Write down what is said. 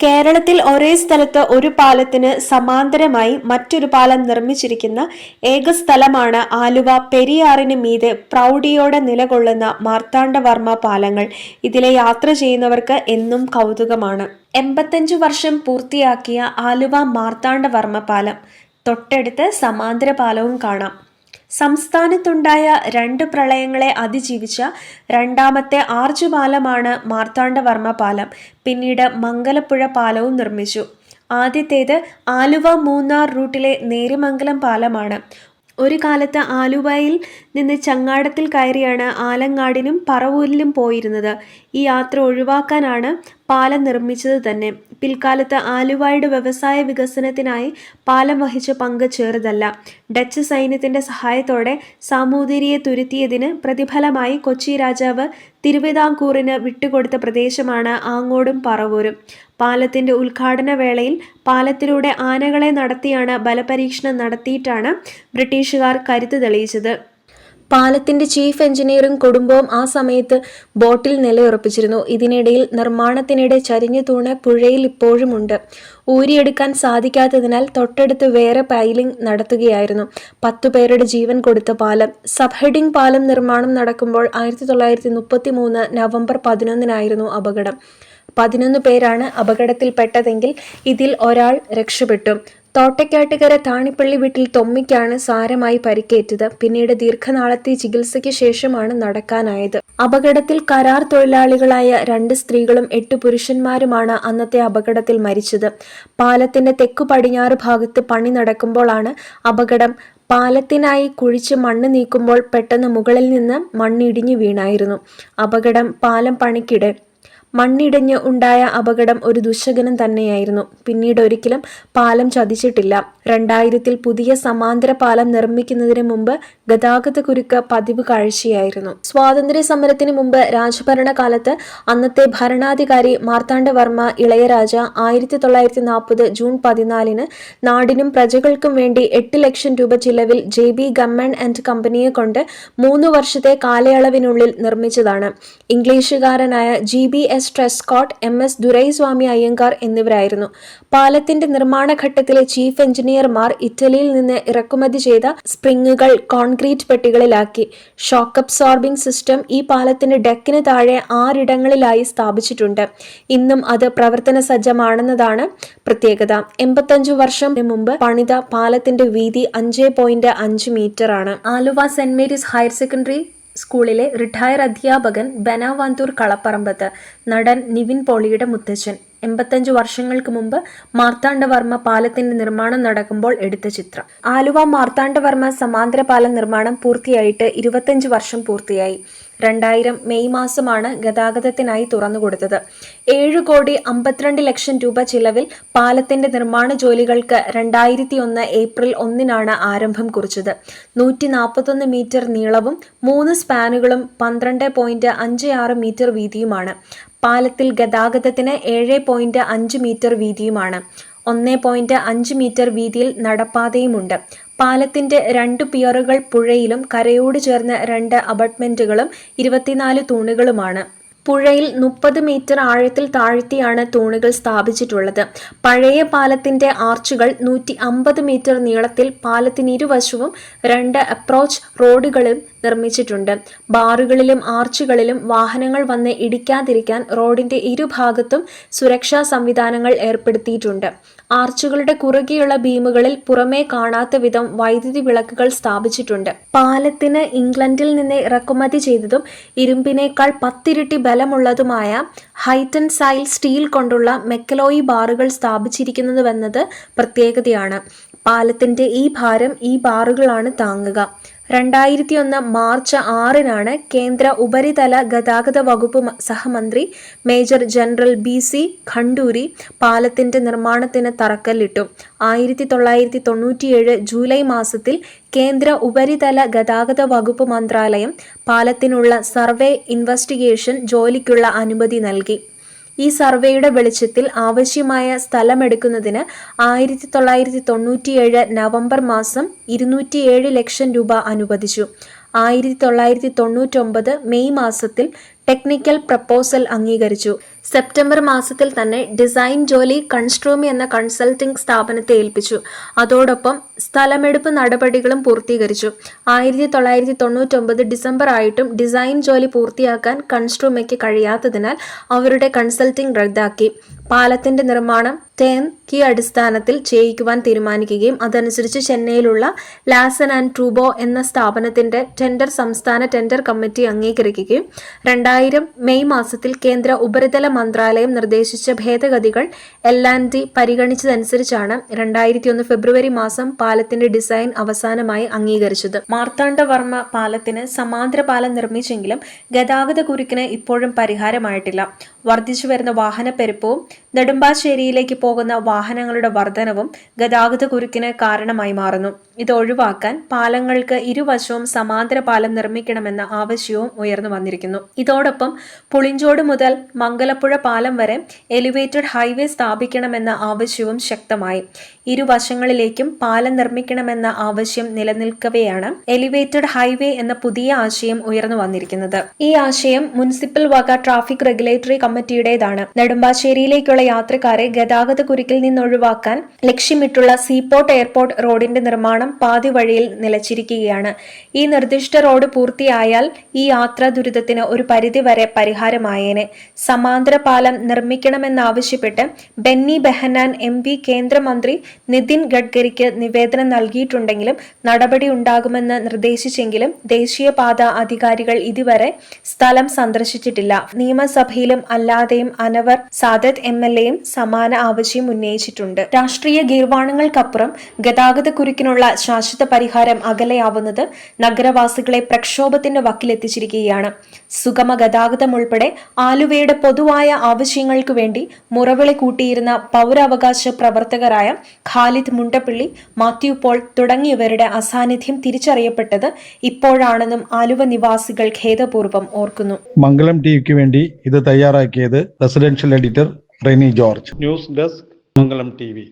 കേരളത്തിൽ ഒരേ സ്ഥലത്ത് ഒരു പാലത്തിന് സമാന്തരമായി മറ്റൊരു പാലം നിർമ്മിച്ചിരിക്കുന്ന ഏക സ്ഥലമാണ് ആലുവ പെരിയാറിന് മീതെ പ്രൗഢിയോടെ നിലകൊള്ളുന്ന മാർത്താണ്ഡവർമ്മ പാലങ്ങൾ. ഇതിലെ യാത്ര ചെയ്യുന്നവർക്ക് എന്നും കൗതുകമാണ്. എൺപത്തഞ്ചു വർഷം പൂർത്തിയാക്കിയ ആലുവ മാർത്താണ്ഡവർമ്മ പാലം. തൊട്ടടുത്ത് സമാന്തര പാലവും കാണാം. സംസ്ഥാനത്തുണ്ടായ രണ്ട് പ്രളയങ്ങളെ അതിജീവിച്ച രണ്ടാമത്തെ ആർജു പാലമാണ് മാർത്താണ്ഡവർമ്മ പാലം. പിന്നീട് മംഗലപ്പുഴ പാലവും നിർമ്മിച്ചു. ആദ്യത്തേത് ആലുവ മൂന്നാർ റൂട്ടിലെ നേരിമംഗലം പാലമാണ്. ഒരു കാലത്ത് ആലുവയിൽ നിന്ന് ചങ്ങാടത്തിൽ കയറിയാണ് ആലങ്ങാടിനും പറവൂരിലും പോയിരുന്നത്. ഈ യാത്ര ഒഴിവാക്കാനാണ് പാലം നിർമ്മിച്ചത് തന്നെ. പിൽക്കാലത്ത് ആലുവായുടെ വ്യവസായ വികസനത്തിനായി പാലം വഹിച്ച പങ്ക് ചെറുതല്ല. ഡച്ച് സൈന്യത്തിന്റെ സഹായത്തോടെ സാമൂതിരിയെ തുരുത്തിയതിന് പ്രതിഫലമായി കൊച്ചി രാജാവ് തിരുവിതാംകൂറിന് വിട്ടുകൊടുത്ത പ്രദേശമാണ് ആങ്ങോടും പറവൂരും. പാലത്തിന്റെ ഉദ്ഘാടന വേളയിൽ പാലത്തിലൂടെ ആനകളെ നടത്തിയാണ് ബലപരീക്ഷണം നടത്തിയിട്ടാണ് ബ്രിട്ടീഷുകാർ കരുത്ത് തെളിയിച്ചത്. പാലത്തിന്റെ ചീഫ് എഞ്ചിനീയറും കുടുംബവും ആ സമയത്ത് ബോട്ടിൽ നിലയുറപ്പിച്ചിരുന്നു. ഇതിനിടയിൽ നിർമ്മാണത്തിനിടെ ചരിഞ്ഞു തൂണ് പുഴയിൽ ഇപ്പോഴുമുണ്ട്. ഊരിയെടുക്കാൻ സാധിക്കാത്തതിനാൽ തൊട്ടടുത്ത് വേറെ പൈലിംഗ് നടത്തുകയായിരുന്നു. പത്തു പേരുടെ ജീവൻ കൊടുത്ത പാലം. സബ്ഹെഡിംഗ് പാലം നിർമ്മാണം നടക്കുമ്പോൾ ആയിരത്തി തൊള്ളായിരത്തി മുപ്പത്തി മൂന്ന് നവംബർ പതിനൊന്നിനായിരുന്നു അപകടം. പതിനൊന്ന് പേരാണ് അപകടത്തിൽപ്പെട്ടതെങ്കിൽ ഇതിൽ ഒരാൾ രക്ഷപ്പെട്ടു. തോട്ടക്കാട്ടുകര താണിപ്പള്ളി വീട്ടിൽ തൊമ്മിക്കാണ് സാരമായി പരിക്കേറ്റത്. പിന്നീട് ദീർഘനാളത്തെ ചികിത്സയ്ക്ക് ശേഷമാണ് നടക്കാനായത്. അപകടത്തിൽ കരാർ തൊഴിലാളികളായ രണ്ട് സ്ത്രീകളും എട്ട് പുരുഷന്മാരുമാണ് അന്നത്തെ അപകടത്തിൽ മരിച്ചത്. പാലത്തിന്റെ തെക്കു പടിഞ്ഞാറ് ഭാഗത്ത് പണി നടക്കുമ്പോഴാണ് അപകടം. പാലത്തിനായി കുഴിച്ച് മണ്ണ് നീക്കുമ്പോൾ പെട്ടെന്ന് മുകളിൽ നിന്ന് മണ്ണിടിഞ്ഞു വീണായിരുന്നു. അപകടം പാലം പണിക്കിടെ മണ്ണിടിഞ്ഞ് ഉണ്ടായ അപകടം ഒരു ദുശകനം തന്നെയായിരുന്നു. പിന്നീട് ഒരിക്കലും പാലം ചതിച്ചിട്ടില്ല. രണ്ടായിരത്തിൽ പുതിയ സമാന്തര പാലം നിർമ്മിക്കുന്നതിന് മുമ്പ് ഗതാഗത കുരുക്ക് പതിവ് കാഴ്ചയായിരുന്നു. സ്വാതന്ത്ര്യ സമരത്തിന് മുമ്പ് രാജഭരണ കാലത്ത് അന്നത്തെ ഭരണാധികാരി മാർത്താണ്ഡവർമ്മ ഇളയരാജ ആയിരത്തി തൊള്ളായിരത്തി നാൽപ്പത് ജൂൺ പതിനാലിന് നാടിനും പ്രജകൾക്കും വേണ്ടി എട്ട് ലക്ഷം രൂപ ചിലവിൽ ജെ ബി ഗവൺമെന്റ് ആൻഡ് കമ്പനിയെ കൊണ്ട് മൂന്ന് വർഷത്തെ കാലയളവിനുള്ളിൽ നിർമ്മിച്ചതാണ്. ഇംഗ്ലീഷുകാരനായ G B S Trescott M S Duraiswamy Iyengar എന്നിവരായിരുന്നു. പാലത്തിന്റെ നിർമ്മാണ ഘട്ടത്തിലെ ചീഫ് എഞ്ചിനീയർമാർ ഇറ്റലിയിൽ നിന്ന് ഇറക്കുമതി ചെയ്ത സ്പ്രിങ്ങുകൾ കോൺക്രീറ്റ് പെട്ടികളിലാക്കി. ഷോക്ക് അബ്സോർബിംഗ് സിസ്റ്റം ഈ പാലത്തിന്റെ ഡെക്കിന് താഴെ ആറിടങ്ങളിലായി സ്ഥാപിച്ചിട്ടുണ്ട്. ഇന്നും അത് പ്രവർത്തന സജ്ജമാണെന്നതാണ് പ്രത്യേകത. എൺപത്തഞ്ചു വർഷം മുമ്പ് പണിത പാലത്തിന്റെ വീതി അഞ്ച് പോയിന്റ് അഞ്ച് മീറ്റർ ആണ് Aluva saint Mary's higher secondary സ്കൂളിലെ റിട്ടയർ അധ്യാപകൻ ബനാവാന്തൂർ കളപ്പറമ്പത്ത് നടൻ നിവിൻ പോളിയുടെ മുത്തച്ഛൻ. എൺപത്തഞ്ചു വർഷങ്ങൾക്ക് മുമ്പ് മാർത്താണ്ഡവർമ്മ പാലത്തിന്റെ നിർമ്മാണം നടക്കുമ്പോൾ എടുത്ത ചിത്രം. ആലുവ മാർത്താണ്ഡവർമ്മ സമാന്തര പാലം നിർമ്മാണം പൂർത്തിയായിട്ട് ഇരുപത്തഞ്ച് വർഷം പൂർത്തിയായി. രണ്ടായിരം മെയ് മാസമാണ് ഗതാഗതത്തിനായി തുറന്നുകൊടുത്തത്. ഏഴ് കോടി അമ്പത്തിരണ്ട് ലക്ഷം രൂപ ചിലവിൽ പാലത്തിന്റെ നിർമ്മാണ ജോലികൾക്ക് രണ്ടായിരത്തി ഒന്ന് ഏപ്രിൽ ഒന്നിനാണ് ആരംഭം കുറിച്ചത്. നൂറ്റി നാൽപ്പത്തൊന്ന് മീറ്റർ നീളവും മൂന്ന് സ്പാനുകളും പന്ത്രണ്ട് പോയിന്റ് അഞ്ച് ആറ് മീറ്റർ വീതിയുമാണ്. പാലത്തിൽ ഗതാഗതത്തിന് ഏഴ് പോയിന്റ് അഞ്ച് മീറ്റർ വീതിയുമാണ്. ഒന്ന് പോയിന്റ് അഞ്ച് മീറ്റർ വീതിയിൽ നടപ്പാതയുമുണ്ട്. പാലത്തിന്റെ രണ്ട് പിയറുകൾ പുഴയിലും കരയോട് ചേർന്ന രണ്ട് അബട്ട്മെന്റുകളും ഇരുപത്തിനാല് തൂണുകളുമാണ്. പുഴയിൽ മുപ്പത് മീറ്റർ ആഴത്തിൽ താഴ്ത്തിയാണ് തൂണുകൾ സ്ഥാപിച്ചിട്ടുള്ളത്. പഴയ പാലത്തിന്റെ ആർച്ചുകൾ നൂറ്റി അമ്പത് മീറ്റർ നീളത്തിൽ പാലത്തിന് ഇരുവശവും രണ്ട് അപ്രോച്ച് റോഡുകളും നിർമ്മിച്ചിട്ടുണ്ട്. ബാറുകളിലും ആർച്ചുകളിലും വാഹനങ്ങൾ വന്ന് ഇടിക്കാതിരിക്കാൻ റോഡിന്റെ ഇരുഭാഗത്തും സുരക്ഷാ സംവിധാനങ്ങൾ ഏർപ്പെടുത്തിയിട്ടുണ്ട്. ആർച്ചുകളുടെ കുറുകെയുള്ള ബീമുകളിൽ പുറമേ കാണാത്ത വിധം വൈദ്യുതി വിളക്കുകൾ സ്ഥാപിച്ചിട്ടുണ്ട്. പാലത്തിന് ഇംഗ്ലണ്ടിൽ നിന്ന് ഇറക്കുമതി ചെയ്തതും ഇരുമ്പിനേക്കാൾ പത്തിരട്ടി ബലമുള്ളതുമായ ഹൈറ്റൻ സൈൽ സ്റ്റീൽ കൊണ്ടുള്ള മെക്കലോയി ബാറുകൾ സ്ഥാപിച്ചിരിക്കുന്നതുവെന്നത് പ്രത്യേകതയാണ്. പാലത്തിന്റെ ഈ ഭാരം ഈ ബാറുകളാണ് താങ്ങുക. രണ്ടായിരത്തി ഒന്ന് മാർച്ച് ആറിനാണ് കേന്ദ്ര ഉപരിതല ഗതാഗത വകുപ്പ് സഹമന്ത്രി major general B C Khanduri പാലത്തിന്റെ നിർമ്മാണത്തിന് തറക്കല്ലിട്ടു. ആയിരത്തി തൊള്ളായിരത്തി തൊണ്ണൂറ്റിയേഴ് ജൂലൈ മാസത്തിൽ കേന്ദ്ര ഉപരിതല ഗതാഗത വകുപ്പ് മന്ത്രാലയം പാലത്തിനുള്ള സർവേ ഇൻവെസ്റ്റിഗേഷൻ ജോലിക്കുള്ള അനുമതി നൽകി. ഈ സർവേയുടെ വെളിച്ചത്തിൽ ആവശ്യമായ സ്ഥലമെടുക്കുന്നതിന് ആയിരത്തി തൊള്ളായിരത്തി തൊണ്ണൂറ്റിയേഴ് നവംബർ മാസം ഇരുന്നൂറ്റിയേഴ് ലക്ഷം രൂപ അനുവദിച്ചു. ആയിരത്തി തൊള്ളായിരത്തി തൊണ്ണൂറ്റൊമ്പത് മെയ് മാസത്തിൽ ടെക്നിക്കൽ പ്രപ്പോസൽ അംഗീകരിച്ചു. സെപ്റ്റംബർ മാസത്തിൽ തന്നെ ഡിസൈൻ ജോലി കൺസ്ട്രൂമി എന്ന കൺസൾട്ടിംഗ് സ്ഥാപനത്തെ ഏൽപ്പിച്ചു. അതോടൊപ്പം സ്ഥലമെടുപ്പ് നടപടികളും പൂർത്തീകരിച്ചു. ആയിരത്തി തൊള്ളായിരത്തി തൊണ്ണൂറ്റൊമ്പത് ഡിസംബർ ആയിട്ടും ഡിസൈൻ ജോലി പൂർത്തിയാക്കാൻ കൺസ്ട്രൂമയ്ക്ക് കഴിയാത്തതിനാൽ അവരുടെ കൺസൾട്ടിംഗ് റദ്ദാക്കി. പാലത്തിന്റെ നിർമ്മാണം ടേം കി അടിസ്ഥാനത്തിൽ ചെയ്യിക്കുവാൻ തീരുമാനിക്കുകയും അതനുസരിച്ച് ചെന്നൈയിലുള്ള ലാസൻ ആൻഡ് ട്രൂബോ എന്ന സ്ഥാപനത്തിന്റെ ടെൻഡർ സംസ്ഥാന ടെൻഡർ കമ്മിറ്റി അംഗീകരിക്കുകയും രണ്ടായിരം മെയ് മാസത്തിൽ കേന്ദ്ര ഉപരിതല മന്ത്രാലയം നിർദ്ദേശിച്ച ഭേദഗതികൾ എൽ ആൻഡ് ഡി പരിഗണിച്ചതനുസരിച്ചാണ് രണ്ടായിരത്തി ഒന്ന് ഫെബ്രുവരി മാസം പാലത്തിന്റെ ഡിസൈൻ അവസാനമായി അംഗീകരിച്ചത്. മാർത്താണ്ഡവർമ്മ പാലത്തിന് സമാന്തര പാലം നിർമ്മിച്ചെങ്കിലും ഗതാഗത കുരുക്കിന് ഇപ്പോഴും പരിഹാരമായിട്ടില്ല. വർദ്ധിച്ചു വരുന്ന വാഹനപ്പെരുപ്പവും നെടുമ്പാശ്ശേരിയിലേക്ക് പോകുന്ന വാഹനങ്ങളുടെ വർധനവും ഗതാഗത കുരുക്കിന് കാരണമായി മാറുന്നു. ഇത് ഒഴിവാക്കാൻ പാലങ്ങൾക്ക് ഇരുവശവും സമാന്തര പാലം നിർമ്മിക്കണമെന്ന ആവശ്യവും ഉയർന്നു വന്നിരിക്കുന്നു. ഇതോടൊപ്പം പുളിഞ്ചോട് മുതൽ മംഗലപ്പുഴ പാലം വരെ എലിവേറ്റഡ് ഹൈവേ സ്ഥാപിക്കണമെന്ന ആവശ്യവും ശക്തമായി. ഇരുവശങ്ങളിലേക്കും പാലം നിർമ്മിക്കണമെന്ന ആവശ്യം നിലനിൽക്കവെയാണ് എലിവേറ്റഡ് ഹൈവേ എന്ന പുതിയ ആശയം ഉയർന്നു വന്നിരിക്കുന്നത്. ഈ ആശയം മുനിസിപ്പൽ വക ട്രാഫിക് റെഗുലേറ്ററി കമ്മിറ്റിയുടേതാണ്. നെടുമ്പാശ്ശേരിയിലേക്കുള്ള യാത്രക്കാരെ ഗതാഗത കുരുക്കിൽ നിന്നൊഴിവാക്കാൻ ലക്ഷ്യമിട്ടുള്ള സീപോർട്ട് എയർപോർട്ട് റോഡിന്റെ നിർമ്മാണം പാതി വഴിയിൽ നിലച്ചിരിക്കുകയാണ്. ഈ നിർദ്ദിഷ്ട റോഡ് പൂർത്തിയായാൽ ഈ യാത്രാ ദുരിതത്തിന് ഒരു പരിധിവരെ പരിഹാരമായേനെ. സമാന്തര പാലം നിർമ്മിക്കണമെന്നാവശ്യപ്പെട്ട് ബെന്നി ബെഹനാൻ എം പി കേന്ദ്രമന്ത്രി നിതിൻ ഗഡ്കരിക്ക് നിവേദനം നൽകിയിട്ടുണ്ടെങ്കിലും നടപടി ഉണ്ടാകുമെന്ന് നിർദ്ദേശിച്ചെങ്കിലും ദേശീയപാത അധികാരികൾ ഇതുവരെ സ്ഥലം സന്ദർശിച്ചിട്ടില്ല. നിയമസഭയിലും അല്ലാതെയും അനവർ സാദത്ത് എം എൽ എയും സമാന ആവശ്യം ഉന്നയിച്ചിട്ടുണ്ട്. രാഷ്ട്രീയ ഗീർവാണങ്ങൾക്കപ്പുറം ഗതാഗത കുരുക്കിനുള്ള ശാശ്വത പരിഹാരം അകലെയാവുന്നത് നഗരവാസികളെ പ്രക്ഷോഭത്തിന്റെ വക്കിലെത്തിച്ചിരിക്കുകയാണ്. സുഗമ ഗതാഗതം ഉൾപ്പെടെ ആലുവയുടെ പൊതുവായ ആവശ്യങ്ങൾക്കു വേണ്ടി മുറവിളി കൂട്ടിയിരുന്ന പൗരാവകാശ പ്രവർത്തകരായ ഖാലിദ് മുണ്ടപ്പള്ളി മാത്യു പോൾ തുടങ്ങിയവരുടെ അസാന്നിധ്യം തിരിച്ചറിയപ്പെട്ടത് ഇപ്പോഴാണെന്നും ആലുവ നിവാസികൾ ഖേദപൂർവം ഓർക്കുന്നു. മംഗളം ടിവിക്ക് വേണ്ടി ഇത് തയ്യാറാക്കിയത് residential editor Reni George. News desk Mangalam T V